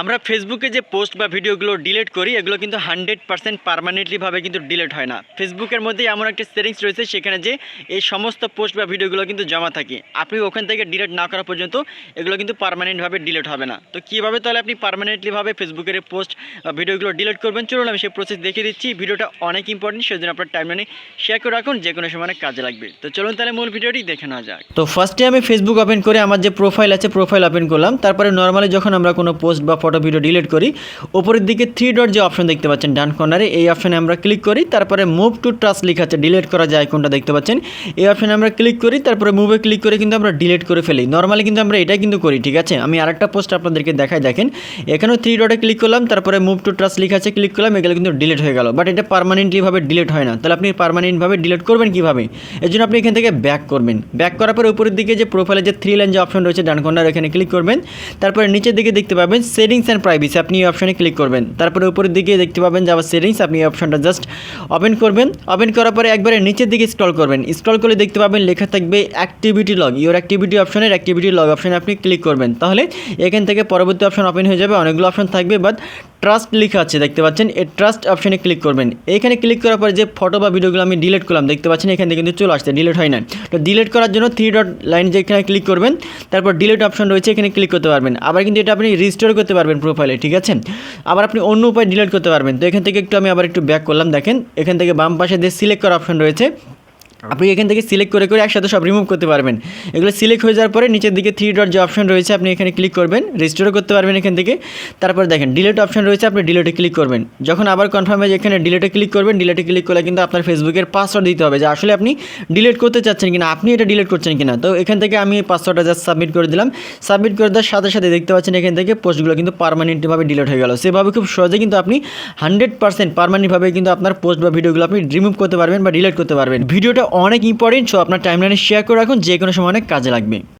আমরা ফেসবুকে যে পোস্ট বা ভিডিওগুলো ডিলিট করি, এগুলো কিন্তু হান্ড্রেড পার্সেন্ট পারমানেন্টলিভাবে কিন্তু ডিলিট হয় না। ফেসবুকের মধ্যে এমন একটা সেটিংস রয়েছে, সেখানে যে এই সমস্ত পোস্ট বা ভিডিওগুলো কিন্তু জমা থাকে। আপনি ওখান থেকে ডিলিট না করা পর্যন্ত এগুলো কিন্তু পারমানেন্টভাবে ডিলিট হবে না। তো কীভাবে তাহলে আপনি পারমানেন্টলিভাবে ফেসবুকের পোস্ট বা ভিডিওগুলো ডিলিট করবেন? চলুন আমি সেই প্রসেস দেখিয়ে দিচ্ছি। ভিডিওটা অনেক ইম্পর্টেন্ট সেজন্য আপনার টাইম টাইমলাইনে শেয়ার করে রাখুন, যে কোনো সময় কাজে লাগবে। তো চলুন তাহলে মূল ভিডিওটি দেখে নেওয়া যাক। তো ফার্স্টে আমি ফেসবুক ওপেন করে আমার যে প্রোফাইল আছে প্রোফাইল ওপেন করলাম। তারপরে নর্মালি যখন আমরা কোনো পোস্ট বা ফটো ভিডিও ডিলিট করি। ওপরের দিকে থ্রি ডট যে অপশন দেখতে পাচ্ছেন ডান কর্নারে এই অপশনে আমরা ক্লিক করি, তারপরে মুভ টু ট্রাস্ট লেখা আছে ডিলিট করা যায় কোনটা দেখতে পাচ্ছেন, এই অপশনে আমরা ক্লিক করি, তারপরে মুভে ক্লিক করে কিন্তু আমরা ডিলিট করে ফেলি। নর্মালি কিন্তু আমরা এটাই কিন্তু করি, ঠিক আছে? আমি আরেকটা পোস্ট আপনাদেরকে দেখাই, দেখেন। এখানেও থ্রি ডটে ক্লিক করলাম, তারপরে মুভ টু ট্রাস্ট লেখা আছে ক্লিক করলাম, এগুলো কিন্তু ডিলিট হয়ে গেল। বাট এটা পারমানেন্টলিভাবে ডিলিট হয় না। তাহলে আপনি পারমানেন্টভাবে ডিলিট করবেন কীভাবে? এর জন্য আপনি এখান থেকে ব্যাক করবেন। ব্যাক করার পরে উপরের দিকে যে প্রোফাইলে যে থ্রি লাইন যে অপশন রয়েছে, ডান কর্নার এখানে ক্লিক করবেন। তারপরে নিচের দিকে দেখতে পাবেন সেটিংস অ্যান্ড প্রাইভেসি আপনি এই অপশনে ক্লিক করবেন। তারপরে উপরের দিকে দেখতে পাবেন যে আবার সেটিংস আপনি এই অপশনটা জাস্ট ওপেন করবেন। ওপেন করার পরে একবারে নিচের দিকে স্ক্রল করবেন। স্ক্রল করলে দেখতে পাবেন লেখা থাকবে অ্যাক্টিভিটি লগ ইউর অ্যাক্টিভিটি অপশনের অ্যাক্টিভিটি লগ অপশনে আপনি ক্লিক করবেন। তাহলে এখান থেকে পরবর্তী অপশন ওপেন হয়ে যাবে। অনেকগুলো অপশন থাকবে বাট ট্রাস্ট লেখা আছে, দেখতে পাচ্ছেন? এই ট্রাস্ট অপশনে ক্লিক করবেন। এখানে ক্লিক করার পরে যে ফটো বা ভিডিওগুলো আমি ডিলিট করলাম, দেখতে পাচ্ছেন, এখান থেকে কিন্তু চলে আসছে ডিলিট হয় না তো ডিলিট করার জন্য থ্রি ডট লাইন যেখানে ক্লিক করবেন, তারপর ডিলিট অপশন রয়েছে, এখানে ক্লিক করতে পারবেন। আবার কিন্তু এটা আপনি রিস্টোর করতে পারবেন প্রোফাইলে ঠিক আছে? আবার আপনি অন্য উপায় ডিলিট করতে পারবেন। তো এখান থেকে একটু আমি আবার একটু ব্যাক করলাম, দেখেন। এখান থেকে বাম পাশে যে সিলেক্ট করা অপশন রয়েছে আপনি এখান থেকে সিলেক্ট করে করে একসাথে সব রিমুভ করতে পারবেন। এগুলো সিলেক্ট হয়ে যাওয়ার পরে নিচের দিকে থ্রি ডট যে অপশন রয়েছে, আপনি এখানে ক্লিক করবেন রেজিস্টারও করতে পারবেন এখান থেকে। তারপর দেখেন ডিলেট অপশন রয়েছে, আপনি ডিলেটে ক্লিক করবেন। যখন আবার কনফার্ম হয়ে এখানে ডিলেটে ক্লিক করবেন ডিলেটে ক্লিক করলে কিন্তু আপনার ফেসবুকের পাসওয়ার্ড দিতে হবে যে আসলে আপনি ডিলেট করতে চাচ্ছেন কিনা, আপনি এটা ডিলেট করছেন কিনা। তো এখান থেকে আমি পাসওয়ার্ডটা জাস্ট সাবমিট করে দিলাম। সাবমিট করে দেওয়ার সাথে সাথে দেখতে পাচ্ছেন এখান থেকে পোস্টগুলো কিন্তু পারমানেন্টভাবে ডিলিট হয়ে গেল। সেভাবে খুব সহজে কিন্তু আপনি হান্ড্রেড পার্সেন্ট পারমানেন্টভাবে কিন্তু আপনার পোস্ট বা ভিডিওগুলো আপনি রিমুভ করতে পারবেন বা ডিলেট করতে পারবেন। ভিডিওটা অনেক ইম্পর্টেন্ট সো আপনার টাইমলাইনে শেয়ার করে রাখুন যে কোনো সময় অনেক কাজে লাগবে।